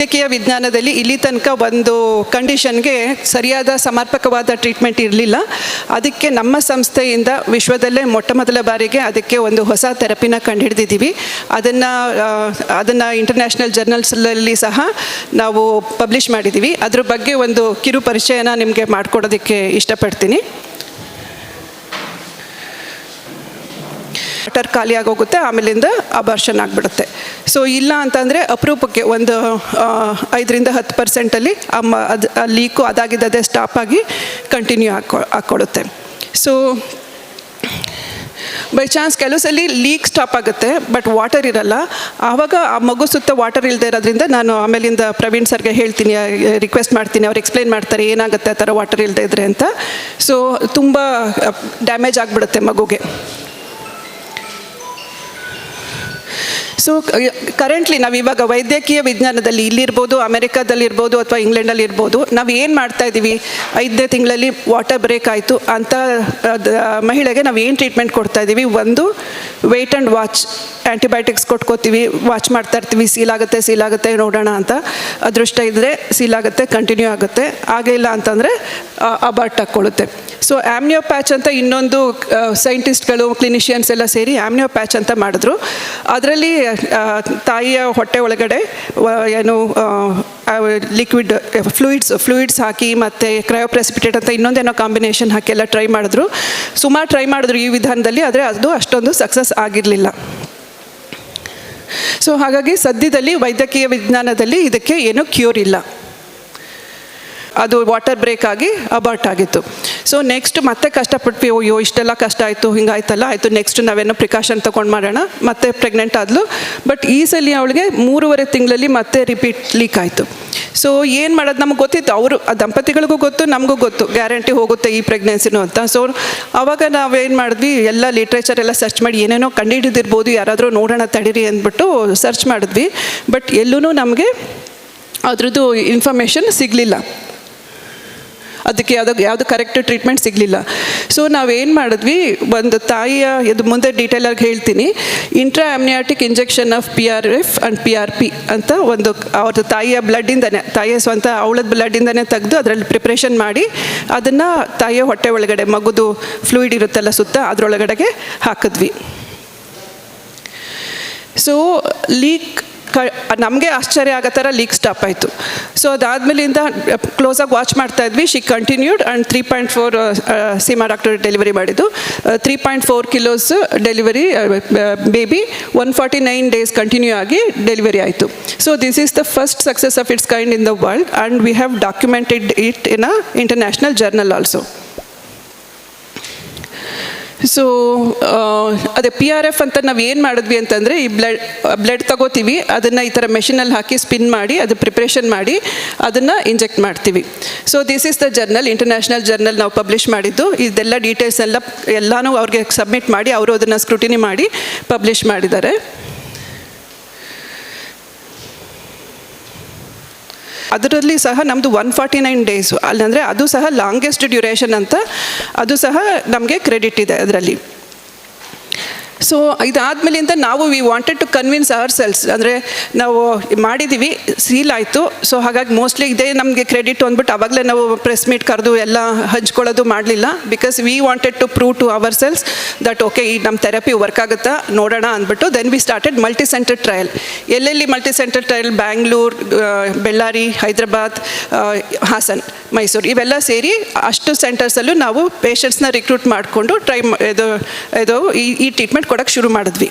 ವೈದ್ಯಕೀಯ ವಿಜ್ಞಾನದಲ್ಲಿ ಇಲ್ಲಿ ತನಕ ಒಂದು ಕಂಡೀಷನ್ಗೆ ಸರಿಯಾದ ಸಮರ್ಪಕವಾದ ಟ್ರೀಟ್ಮೆಂಟ್ ಇರಲಿಲ್ಲ. ಅದಕ್ಕೆ ನಮ್ಮ ಸಂಸ್ಥೆಯಿಂದ ವಿಶ್ವದಲ್ಲೇ ಮೊಟ್ಟ ಮೊದಲ ಬಾರಿಗೆ ಅದಕ್ಕೆ ಒಂದು ಹೊಸ ಥೆರಪಿನ ಕಂಡುಹಿಡಿದಿದ್ದೀವಿ. ಅದನ್ನು ಅದನ್ನು ಇಂಟರ್ನ್ಯಾಷನಲ್ ಜರ್ನಲ್ಸಲ್ಲಿ ಸಹ ನಾವು ಪಬ್ಲಿಷ್ ಮಾಡಿದ್ದೀವಿ. ಅದ್ರ ಬಗ್ಗೆ ಒಂದು ಕಿರು ಪರಿಚಯನ ನಿಮಗೆ ಮಾಡಿಕೊಡೋದಕ್ಕೆ ಇಷ್ಟಪಡ್ತೀನಿ. ವಾಟರ್ ಖಾಲಿಯಾಗಿ ಹೋಗುತ್ತೆ ಆಮೇಲಿಂದ ಅಬಾರ್ಷನ್ ಆಗಿಬಿಡುತ್ತೆ. ಸೊ ಇಲ್ಲ ಅಂತಂದರೆ ಅಪರೂಪಕ್ಕೆ ಒಂದು ಐದರಿಂದ ಹತ್ತು ಪರ್ಸೆಂಟಲ್ಲಿ ಅಮ್ಮ ಅದು ಲೀಕು ಅದಾಗಿದ್ದದೇ ಸ್ಟಾಪ್ ಆಗಿ ಕಂಟಿನ್ಯೂ ಹಾಕೊ ಹಾಕ್ಕೊಡುತ್ತೆ ಸೊ ಬೈ ಚಾನ್ಸ್ ಕೆಲವು ಸಲ ಲೀಕ್ ಸ್ಟಾಪ್ ಆಗುತ್ತೆ ಬಟ್ ವಾಟರ್ ಇರಲ್ಲ. ಆವಾಗ ಆ ಮಗು ಸುತ್ತ ವಾಟರ್ ಇಲ್ಲದೆ ಇರೋದ್ರಿಂದ ನಾನು ಆಮೇಲಿಂದ ಪ್ರವೀಣ್ ಸರ್ಗೆ ಹೇಳ್ತೀನಿ ರಿಕ್ವೆಸ್ಟ್ ಮಾಡ್ತೀನಿ, ಅವ್ರು ಎಕ್ಸ್ಪ್ಲೈನ್ ಮಾಡ್ತಾರೆ, ಏನಾಗುತ್ತೆ ಆ ಥರ ವಾಟರ್ ಇಲ್ಲದೆ ಇದ್ರೆ ಅಂತ. ಸೊ ತುಂಬ ಡ್ಯಾಮೇಜ್ ಆಗಿಬಿಡುತ್ತೆ ಮಗುಗೆ. ಸೊ ಕರೆಂಟ್ಲಿ ನಾವು ಇವಾಗ ವೈದ್ಯಕೀಯ ವಿಜ್ಞಾನದಲ್ಲಿ ಇಲ್ಲಿರ್ಬೋದು, ಅಮೆರಿಕಾದಲ್ಲಿರ್ಬೋದು ಅಥವಾ ಇಂಗ್ಲೆಂಡಲ್ಲಿ ಇರ್ಬೋದು ನಾವು ಏನು ಮಾಡ್ತಾ ಇದ್ದೀವಿ ಐದನೇ ತಿಂಗಳಲ್ಲಿ ವಾಟರ್ ಬ್ರೇಕ್ ಆಯಿತು. ಅಂತ ಮಹಿಳೆಗೆ ನಾವು ಏನು ಟ್ರೀಟ್ಮೆಂಟ್ ಕೊಡ್ತಾ ಇದ್ದೀವಿ ಒಂದು ವೆಯ್ಟ್ ಆ್ಯಂಡ್ ವಾಚ್ ಆ್ಯಂಟಿಬಯೋಟಿಕ್ಸ್ ಕೊಟ್ಕೋತೀವಿ ವಾಚ್ ಮಾಡ್ತಾ ಇರ್ತೀವಿ. ಸೀಲ್ ಆಗುತ್ತೆ ಸೀಲ್ ಆಗುತ್ತೆ, ನೋಡೋಣ ಅಂತ. ಅದೃಷ್ಟ ಇದ್ದರೆ ಸೀಲ್ ಆಗುತ್ತೆ ಕಂಟಿನ್ಯೂ ಆಗುತ್ತೆ. ಆಗಿಲ್ಲ ಅಂತಂದರೆ ಅಬಾರ್ಟ್ ಹಾಕ್ಕೊಳ್ಳುತ್ತೆ ಸೊ ಆಮ್ನಿಯೋ ಪ್ಯಾಚ್ ಅಂತ ಇನ್ನೊಂದು ಸೈಂಟಿಸ್ಟ್ಗಳು ಕ್ಲಿನಿಷಿಯನ್ಸ್ ಎಲ್ಲ ಸೇರಿ ಆಮ್ನಿಯೋ ಪ್ಯಾಚ್ ಅಂತ ಮಾಡಿದ್ರು. ಅದರಲ್ಲಿ ತಾಯಿಯ ಹೊಟ್ಟೆ ಒಳಗಡೆ ಏನು ಲಿಕ್ವಿಡ್ ಫ್ಲೂಯಿಡ್ಸ್ ಫ್ಲೂಯಿಡ್ಸ್ ಹಾಕಿ ಮತ್ತು ಕ್ರಯೋಪ್ರೆಸಿಪಿಟೇಟ್ ಅಂತ ಇನ್ನೊಂದೇನೋ ಕಾಂಬಿನೇಷನ್ ಹಾಕಿ ಎಲ್ಲ ಟ್ರೈ ಮಾಡಿದ್ರು. ಸುಮಾರು ಟ್ರೈ ಮಾಡಿದ್ರು ಈ ವಿಧಾನದಲ್ಲಿ, ಆದರೆ ಅದು ಅಷ್ಟೊಂದು ಸಕ್ಸಸ್ ಆಗಿರಲಿಲ್ಲ. ಸೊ ಹಾಗಾಗಿ ಸದ್ಯದಲ್ಲಿ ವೈದ್ಯಕೀಯ ವಿಜ್ಞಾನದಲ್ಲಿ ಇದಕ್ಕೆ ಏನೂ ಕ್ಯೂರ್ ಇಲ್ಲ. ಅದು ವಾಟರ್ ಬ್ರೇಕ್ ಆಗಿ ಅಬಾರ್ಟ್ ಆಗಿತ್ತು. ಸೊ ನೆಕ್ಸ್ಟ್ ಮತ್ತೆ ಕಷ್ಟಪಟ್ವಿ, ಅಯ್ಯೋ, ಇಷ್ಟೆಲ್ಲ ಕಷ್ಟ ಆಯಿತು, ಹಿಂಗಾಯ್ತಲ್ಲ, ಆಯಿತು ನೆಕ್ಸ್ಟ್ ನಾವೇನೋ ಪ್ರಿಕಾಷನ್ ತೊಗೊಂಡು ಮಾಡೋಣ, ಮತ್ತೆ ಪ್ರೆಗ್ನೆಂಟ್ ಆದಲು. ಬಟ್ ಈ ಸಲ ಅವಳಿಗೆ ಮೂರುವರೆ ತಿಂಗಳಲ್ಲಿ ಮತ್ತೆ ರಿಪೀಟ್ ಲೀಕ್ ಆಯಿತು. ಸೊ ಏನು ಮಾಡೋದು ನಮ್ಗೆ ಗೊತ್ತಿತ್ತು. ಅವರು, ಆ ದಂಪತಿಗಳಿಗೂ ಗೊತ್ತು, ನಮಗೂ ಗೊತ್ತು. ಗ್ಯಾರಂಟಿ ಹೋಗುತ್ತೆ ಈ ಪ್ರೆಗ್ನೆನ್ಸಿನೂ ಅಂತ. ಸೊ ಅವಾಗ ನಾವೇನು ಮಾಡಿದ್ವಿ, ಎಲ್ಲ ಲಿಟ್ರೇಚರ್ ಎಲ್ಲ ಸರ್ಚ್ ಮಾಡಿ, ಏನೇನೋ ಕಂಡುಹಿಡಿದಿರ್ಬೋದು ಯಾರಾದರೂ ನೋಡೋಣ, ತಡೀರಿ ಅಂದ್ಬಿಟ್ಟು ಸರ್ಚ್ ಮಾಡಿದ್ವಿ. ಬಟ್ ಎಲ್ಲೂ ನಮಗೆ ಅದರದ್ದು ಇನ್ಫಾರ್ಮೇಷನ್ ಸಿಗಲಿಲ್ಲ. ಅದಕ್ಕೆ ಯಾವುದೋ ಯಾವುದು ಕರೆಕ್ಟ್ ಟ್ರೀಟ್ಮೆಂಟ್ ಸಿಗಲಿಲ್ಲ. ಸೊ ನಾವೇನು ಮಾಡಿದ್ವಿ, ಒಂದು ತಾಯಿಯ ಇದು ಮುಂದೆ ಡೀಟೇಲಾಗಿ ಹೇಳ್ತೀನಿ. Intra amniotic injection of P R F and P R P ಅಂತ ಒಂದು ಅವ್ರದ್ದು ತಾಯಿಯ ಬ್ಲಡ್ಡಿಂದನೇ ತಾಯಿಯ ಸ್ವಂತ ಅವಳದ ಬ್ಲಡ್ಡಿಂದನೇ ತೆಗೆದು ಅದರಲ್ಲಿ ಪ್ರಿಪ್ರೇಷನ್ ಮಾಡಿ, ಅದನ್ನು ತಾಯಿಯ ಹೊಟ್ಟೆ ಒಳಗಡೆ ಮಗುದು ಫ್ಲೂಯಿಡ್ ಇರುತ್ತಲ್ಲ ಸುತ್ತ ಅದರೊಳಗಡೆಗೆ ಹಾಕಿದ್ವಿ. ಸೊ ಲೀಕ್ ಕ, ನಮಗೆ ಆಶ್ಚರ್ಯ ಆಗೋ ಥರ ಲೀಕ್ ಸ್ಟಾಪ್ ಆಯಿತು. ಸೊ ಅದಾದಮೇಲಿಂದ ಕ್ಲೋಸಾಗಿ ವಾಚ್ ಮಾಡ್ತಾ ಇದ್ವಿ. She continued and three point four Seema doctor delivery ಮಾಡಿದ್ದು. Three point four kilos delivery baby one forty nine days continue ಆಗಿ ಡೆಲಿವರಿ ಆಯಿತು. So this is the first success of its kind in the world and we have documented it in a international journal also so ಅದೇ P R F ಅಂತ ನಾವು ಏನು ಮಾಡಿದ್ವಿ ಅಂತಂದರೆ ಈ blood blood ತಗೋತೀವಿ, ಅದನ್ನು ಈ ಥರ ಮೆಷಿನಲ್ಲಿ ಹಾಕಿ ಸ್ಪಿನ್ ಮಾಡಿ, ಅದು ಪ್ರಿಪ್ರೇಷನ್ ಮಾಡಿ, ಅದನ್ನು ಇಂಜೆಕ್ಟ್ ಮಾಡ್ತೀವಿ. So this is the journal international journal ನಾವು ಪಬ್ಲಿಷ್ ಮಾಡಿದ್ದು. ಇದೆಲ್ಲ ಡೀಟೇಲ್ಸ್ ಎಲ್ಲ ಎಲ್ಲನೂ ಅವ್ರಿಗೆ ಸಬ್ಮಿಟ್ ಮಾಡಿ, ಅವರು ಅದನ್ನು ಸ್ಕ್ರೂಟಿನಿ ಮಾಡಿ ಪಬ್ಲಿಷ್ ಮಾಡಿದ್ದಾರೆ. ಅದರಲ್ಲಿ ಸಹ ನಮ್ಮದು ಒನ್ ಫಾರ್ಟಿ ನೈನ್ ಡೇಸು ಅಲ್ಲಂದರೆ ಅದು ಸಹ ಲಾಂಗೆಸ್ಟ್ ಡ್ಯೂರೇಷನ್ ಅಂತ, ಅದು ಸಹ ನಮಗೆ ಕ್ರೆಡಿಟ್ ಇದೆ ಅದರಲ್ಲಿ. ಸೊ ಇದಾದಮೇಲಿಂದ ನಾವು we wanted to convince ourselves ಅಂದರೆ ನಾವು ಮಾಡಿದ್ದೀವಿ ಸೀಲ್ ಆಯಿತು. ಸೊ ಹಾಗಾಗಿ ಮೋಸ್ಟ್ಲಿ ಇದೇ ನಮಗೆ ಕ್ರೆಡಿಟ್ ಅಂದ್ಬಿಟ್ಟು ಅವಾಗಲೇ ನಾವು ಪ್ರೆಸ್ ಮೀಟ್ ಕರೆದು ಎಲ್ಲ ಹಂಚ್ಕೊಳ್ಳೋದು ಮಾಡಲಿಲ್ಲ. Because we wanted to prove to ourselves that okay ಈ ನಮ್ಮ ಥೆರಪಿ ವರ್ಕ್ ಆಗುತ್ತಾ? ನೋಡೋಣ ಅಂದ್ಬಿಟ್ಟು then we started multi centre trial ಎಲ್ಲೆಲ್ಲಿ multi centre trial Bangalore Bellary Hyderabad Hassan Mysuru ಇವೆಲ್ಲ ಸೇರಿ ಅಷ್ಟು ಸೆಂಟರ್ಸಲ್ಲೂ ನಾವು ಪೇಷಂಟ್ಸ್ನ ರಿಕ್ರೂಟ್ ಮಾಡಿಕೊಂಡು ಟ್ರೈ ಇದು ಇದು ಈ ಈ ಟ್ರೀಟ್ಮೆಂಟ್ ಕೊಡೋಕ್ಕೆ ಶುರು ಮಾಡಿದ್ವಿ.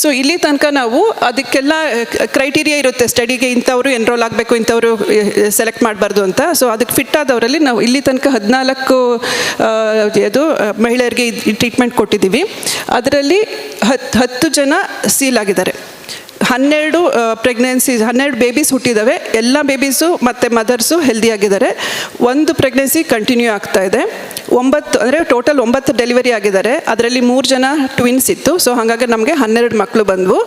ಸೊ ಇಲ್ಲಿ ತನಕ ನಾವು ಅದಕ್ಕೆಲ್ಲ ಕ್ರೈಟೀರಿಯಾ ಇರುತ್ತೆ. ಸ್ಟಡಿಗೆ ಇಂಥವರು ಎನ್ರೋಲ್ ಆಗಬೇಕು, ಇಂಥವರು ಸೆಲೆಕ್ಟ್ ಮಾಡಬಾರ್ದು ಅಂತ. ಸೊ ಅದಕ್ಕೆ ಫಿಟ್ ಆದವರಲ್ಲಿ ನಾವು ಇಲ್ಲಿ ತನಕ ಹದಿನಾಲ್ಕು ಅದು ಮಹಿಳೆಯರಿಗೆ ಟ್ರೀಟ್ಮೆಂಟ್ ಕೊಟ್ಟಿದ್ದೀವಿ. ಅದರಲ್ಲಿ ಹತ್ತು ಹತ್ತು ಜನ ಸೀಲ್ ಆಗಿದ್ದಾರೆ. ಹನ್ನೆರಡು ಪ್ರೆಗ್ನೆನ್ಸೀಸ್ ಹನ್ನೆರಡು ಬೇಬೀಸ್ ಹುಟ್ಟಿದ್ದಾವೆ ಎಲ್ಲ ಬೇಬೀಸು ಮತ್ತು ಮದರ್ಸು ಹೆಲ್ದಿಯಾಗಿದ್ದಾರೆ ಒಂದು ಪ್ರೆಗ್ನೆನ್ಸಿ ಕಂಟಿನ್ಯೂ ಆಗ್ತಾ ಇದೆ. ಒಂಬತ್ತು, ಅಂದರೆ ಟೋಟಲ್ ಒಂಬತ್ತು ಡೆಲಿವರಿ ಆಗಿದ್ದಾರೆ. ಅದರಲ್ಲಿ ಮೂರು ಜನ ಟ್ವಿನ್ಸ್ ಇತ್ತು. ಸೊ ಹಾಗಾಗಿ ನಮಗೆ ಹನ್ನೆರಡು ಮಕ್ಕಳು ಬಂದವು.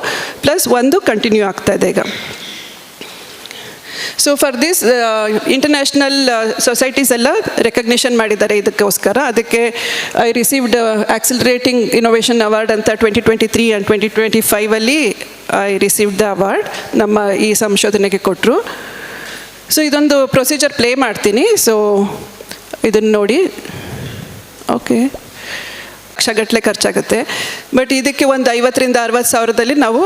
ಪ್ಲಸ್ ಒಂದು ಕಂಟಿನ್ಯೂ ಆಗ್ತಾ ಇದೆ ಈಗ. So for this international societies ಎಲ್ಲ ರೆಕಗ್ನಿಷನ್ ಮಾಡಿದ್ದಾರೆ ಇದಕ್ಕೋಸ್ಕರ. ಅದಕ್ಕೆ I received accelerating innovation award ಅಂತ twenty twenty three and twenty twenty ಫೈವಲ್ಲಿ I received the award ನಮ್ಮ ಈ ಸಂಶೋಧನೆಗೆ ಕೊಟ್ಟರು ಸೊ ಇದೊಂದು ಪ್ರೊಸೀಜರ್ ಪ್ಲೇ ಮಾಡ್ತೀನಿ. ಸೊ ಇದನ್ನು ನೋಡಿ. ಓಕೆ ಲಕ್ಷಗಟ್ಟಲೆ ಖರ್ಚಾಗುತ್ತೆ. ಬಟ್ ಇದಕ್ಕೆ ಒಂದು ಐವತ್ತರಿಂದ ಅರವತ್ತು ಸಾವಿರದಲ್ಲಿ ನಾವು